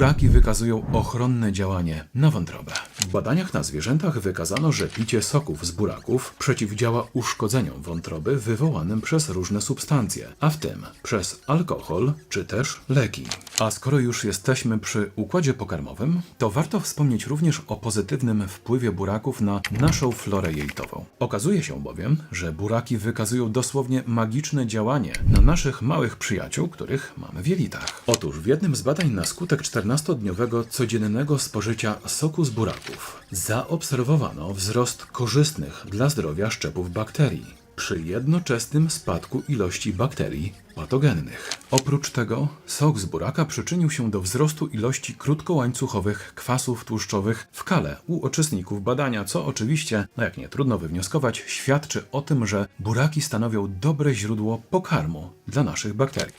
buraki wykazują ochronne działanie na wątrobę. W badaniach na zwierzętach wykazano, że picie soków z buraków przeciwdziała uszkodzeniom wątroby wywołanym przez różne substancje, a w tym przez alkohol czy też leki. A skoro już jesteśmy przy układzie pokarmowym, to warto wspomnieć również o pozytywnym wpływie buraków na naszą florę jelitową. Okazuje się bowiem, że buraki wykazują dosłownie magiczne działanie na naszych małych przyjaciół, których mamy w jelitach. Otóż w jednym z badań na skutek 14-dniowego codziennego spożycia soku z buraków zaobserwowano wzrost korzystnych dla zdrowia szczepów bakterii przy jednoczesnym spadku ilości bakterii patogennych. Oprócz tego sok z buraka przyczynił się do wzrostu ilości krótkołańcuchowych kwasów tłuszczowych w kale u uczestników badania, co oczywiście, no jak nie trudno wywnioskować, świadczy o tym, że buraki stanowią dobre źródło pokarmu dla naszych bakterii.